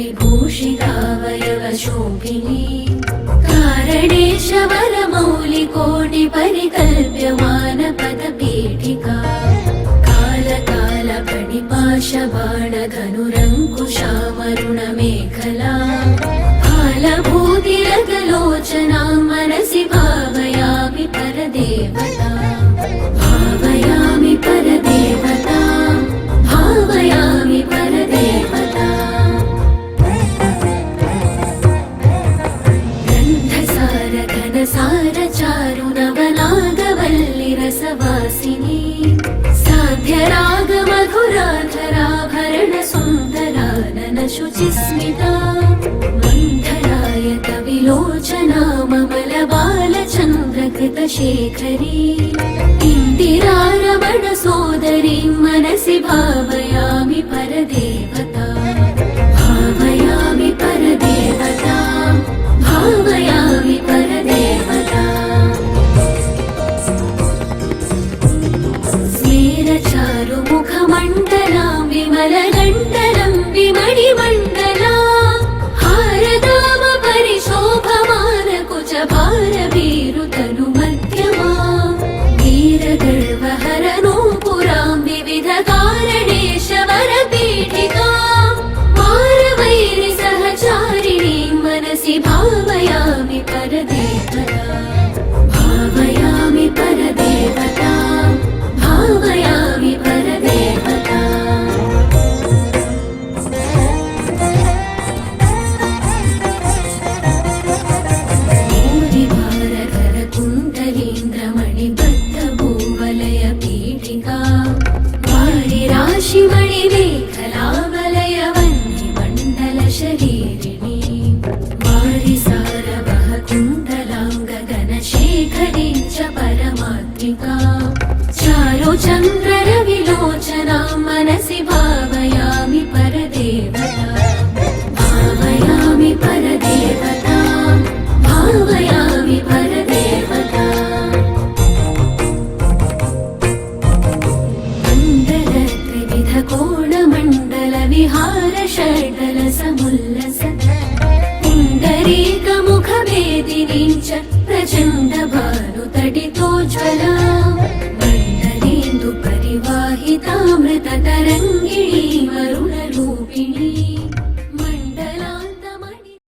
विभूषितावयवशोभिनी। कारणेशवरमौलिकोटिपरिकल्प्यमानपदपीठिका कालकालपणिपाशबाणधनुरङ्कुशावरुणमेखला शवरमौलिकोटि कालभूतिरगलोचना सुन्दरानन शुचिस्मिता मन्थरायत विलोचना ममल बालचन्द्रकृतशेखरी इन्दिरारमण सोदरीं मनसि भावयामि परदेवता హాసికా చారు చంద్ర రవిలోచన మనసి భావయామి పరదేవత. భావయామి పరదేవత. భావయామి పరదేవత. మండల త్రివిధ కోణ మండల విహార షడ్డల సముల్లసత